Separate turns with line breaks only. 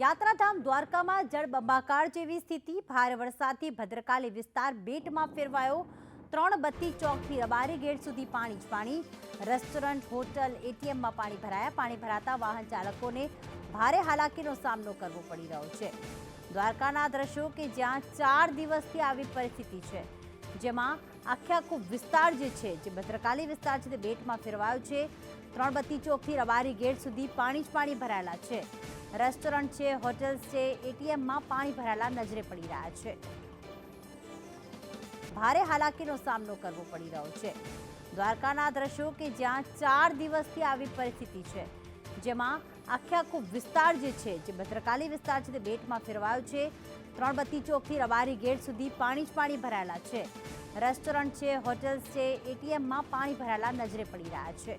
યાત્રાધામ દ્વારકામાં જળબંબાકાર જેવી સ્થિતિ, ભારે વરસાદથી ભદ્રકાલી વિસ્તાર બેટમાં ફેરવાયો. ત્રણ બત્તી ચોકથી રબારી ગેટ સુધી પાણી જ પાણી. રેસ્ટોરન્ટ, હોટલ, એટીએમમાં પાણી ભરાયા. પાણી ભરાતા વાહન ચાલકોને ભારે હાલાકીનો સામનો કરવો પડી રહ્યો છે. દ્વારકાના દ્રશ્યો કે જ્યાં ચાર દિવસથી આવી પરિસ્થિતિ છે. જેમાં આખે આખો વિસ્તાર જે છે, જે ભદ્રકાલી વિસ્તાર છે, તે બેટમાં ફેરવાયો છે. ત્રણ બત્તી ચોકથી રબારી ગેટ સુધી પાણી જ પાણી ભરાયેલા છે. રેસ્ટોરન્ટ છે, હોટેલ્સ છે, એટીએમમાં પાણી ભરાયેલા નજરે પડી રહ્યા છે. ભારે હાલાકીનો સામનો કરવો પડી રહ્યો છે. દ્વારકાના દ્રશ્યો કે જ્યાં ચાર દિવસથી આવી પરિસ્થિતિ છે. જેમાં આખે આખો વિસ્તાર જે છે, જે ભદ્રકાલી વિસ્તાર છે, તે બેટમાં ફેરવાયો છે. ત્રણ બત્તી ચોકથી રબારી ગેટ સુધી પાણી જ પાણી ભરાયેલા છે. રેસ્ટોરન્ટ છે, હોટેલ્સ છે, એટીએમમાં પાણી ભરાયેલા નજરે પડી રહ્યા છે.